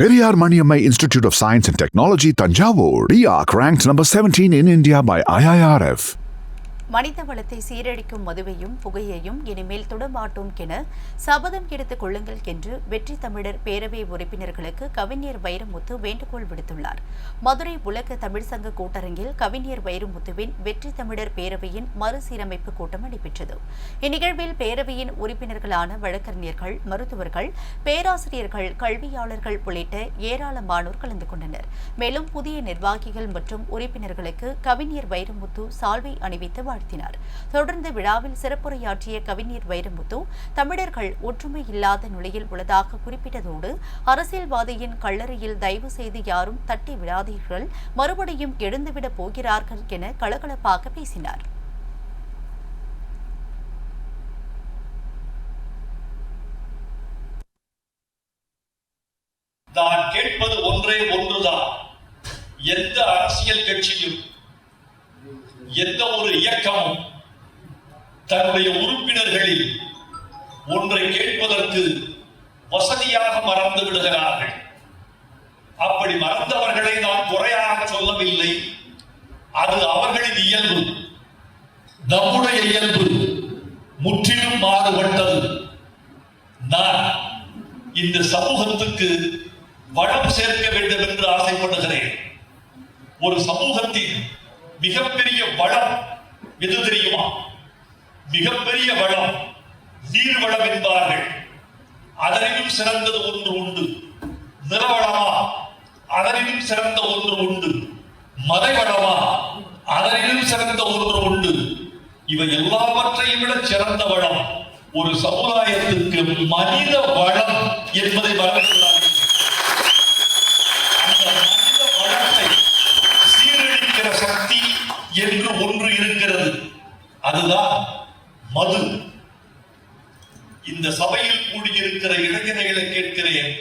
Periyar Maniammai Institute of Science and Technology, Tanjavur. RIAC ranked number 17 in India by IIRF. மனித வளத்தை சீரழிக்கும் மதுவையும் புகையையும் இனிமேல் தொடமாட்டோம் என சபதம் எடுத்துக் கொள்ளுங்கள் என்று வெற்றி தமிழர் பேரவை உறுப்பினர்களுக்கு கவிஞர் வைரமுத்து வேண்டுகோள் விடுத்துள்ளார். மதுரை உலக தமிழ் சங்க கூட்டரங்கில் கவிஞர் வைரமுத்துவின் வெற்றி தமிழர் பேரவையின் மறுசீரமைப்பு கூட்டம் நடைபெற்றது. இந்நிகழ்வில் பேரவையின் உறுப்பினர்களான வழக்கறிஞர்கள் மருத்துவர்கள் பேராசிரியர்கள் கல்வியாளர்கள் உள்ளிட்ட ஏராளமானோர் கலந்து கொண்டனர். மேலும் புதிய நிர்வாகிகள் மற்றும் உறுப்பினர்களுக்கு கவிஞர் வைரமுத்து சால்வை அணிவித்து வாழ்த்தினார். தொடர்ந்து விழாவில் சிறப்புரையாற்றிய கவிஞர் வைரமுத்து தமிழர்கள் ஒற்றுமை இல்லாத நிலையில் உள்ளதாக குறிப்பிட்டதோடு அரசியல்வாதியின் கல்லறையில் தயவு செய்து யாரும் தட்டி விடாதீர்கள் மறுபடியும் எழுந்துவிடப் போகிறார்கள் என கலகலப்பாக பேசினார். நான் கேட்பது ஒன்றே ஒன்றுதான். எந்த அரசியல் கட்சியும் எந்த ஒரு இயக்கமும் தன்னுடைய உறுப்பினர்களில் ஒன்றை கேட்பதற்கு வசதியாக மறந்து விடுகிறார்கள். அப்படி மறந்தவர்களை நான் குறையாக சொல்லவில்லை. அது அவர்களின் இயல்பு. நம்முடைய இயல்பு. முற்றிலும் மாறுபட்டது. நான் இந்த சமூகத்துக்கு வளம் சேர்க்க வேண்டும் என்று ஆசைப்படுகிறேன். ஒரு சமூகத்தின் மிகப்பெரிய வளம் எது தெரியுமா? மிகப்பெரிய வளம் நீர் வளம் என்பார்கள். அதனையும் சிறந்தது ஒன்று உண்டு. நிறவளமா அதனிலும் சிறந்த ஒன்று உண்டு. மதைவளமா? அதனிலும் சிறந்த ஒன்று உண்டு. இவை எல்லாவற்றையும் விட சிறந்த வளம் ஒரு சமுதாயத்திற்கு மனித வளம் என்பதை மறந்துவிடாதீர்கள். அதுதான் மது. இந்த சபையில் கூடியிருக்கிற இளைஞர்களை கேட்கிறேன்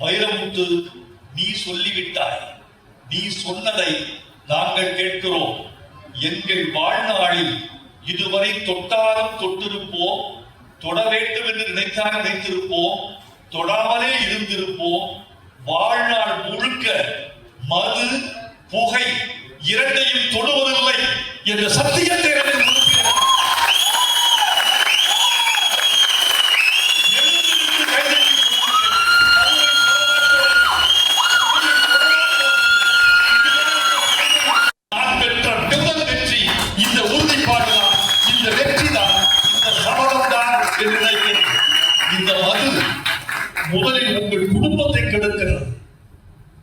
வைரமுத்து நீ சொல்லிவிட்டாய். நீ சொன்னதை நாங்கள் கேட்கிறோம். எங்கள் வாழ்நாளில் இதுவரை தொட்டாலும் தொட்டிருப்போம் தொட வேண்டும் என்று நினைத்தால் நினைத்திருப்போம் தொடாமலே இருந்திருப்போம். வாழ்நாள் முழுக்க மது புகை இரண்டையும் தொடுவதில்லை என்ற சத்தியத்தை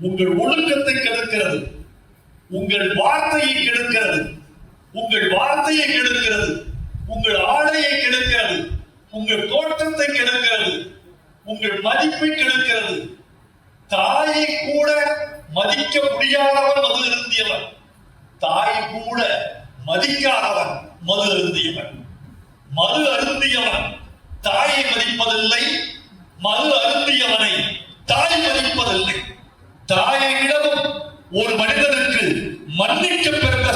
உங்கள் ஒழுக்கத்தை கெடுக்கிறது. உங்கள் வார்த்தையை கெடுக்கிறது. உங்கள் வார்த்தையை கெடுக்கிறது. உங்கள் ஆடையை கெடுக்கிறது. உங்கள் தோற்றத்தை கெடுக்கிறது. உங்கள் மதிப்பை கெடுக்கிறது. தாயை கூட மதிக்க முடியாதவன் மது இருந்தியவன் தாய் கூட மதிக்காதவன் மது அருந்தியவன். மது அருந்தியவன் தாயை மதிப்பதில்லை மது அருந்தியவனை தாய் மதிப்பதில்லை. தாயை விடவும் ஒரு மனிதனுக்கு மன்னிக்க பிறந்த